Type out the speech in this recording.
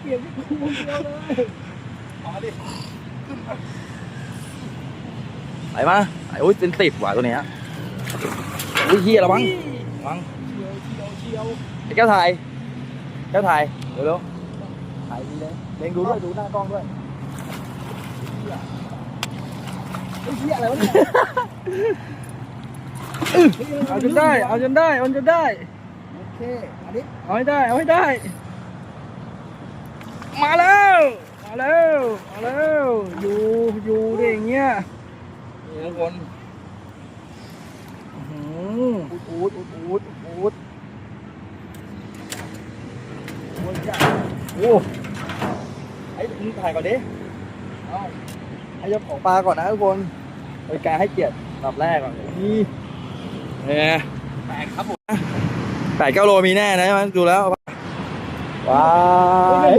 เปลี่ยนที่กูเดียวเลยมาดิไหนมาไอ้โอ้ยเป็นสิบว่ะตัวเนี้ยอุ้ยเฮียระวังระวังเชียวเชียวเชียวไอ้แก้วถ่ายแก้วถ่ายเร็วๆถ่ายดีเลยเล็งดูด้วยดูหน้ากล้องด้วยไอ้เหี้ยอะไรวะเนี่ยเอาจนได้ เอาจนได้ เอาจนได้ โอเคอันนี้เอาให้ได้ เอาให้ได้ มาแล้ว มาแล้ว มาแล้ว อยู่ อยู่ดิอย่างเงี้ยนี่ทุกคนอื้อหืออูดอูดอูดอูดอูดโอ้ยจ้ะโอ้ไอ้มึงถ่ายก่อนดิเอาให้เจ้าของปลาก่อนนะทุกคนบริการให้เกียรติลำแรกก่อนนี่เนี่ยแปลกครับผมแปดเก้าโลมีแน่นะใช่ไหมดูแล้วว้าย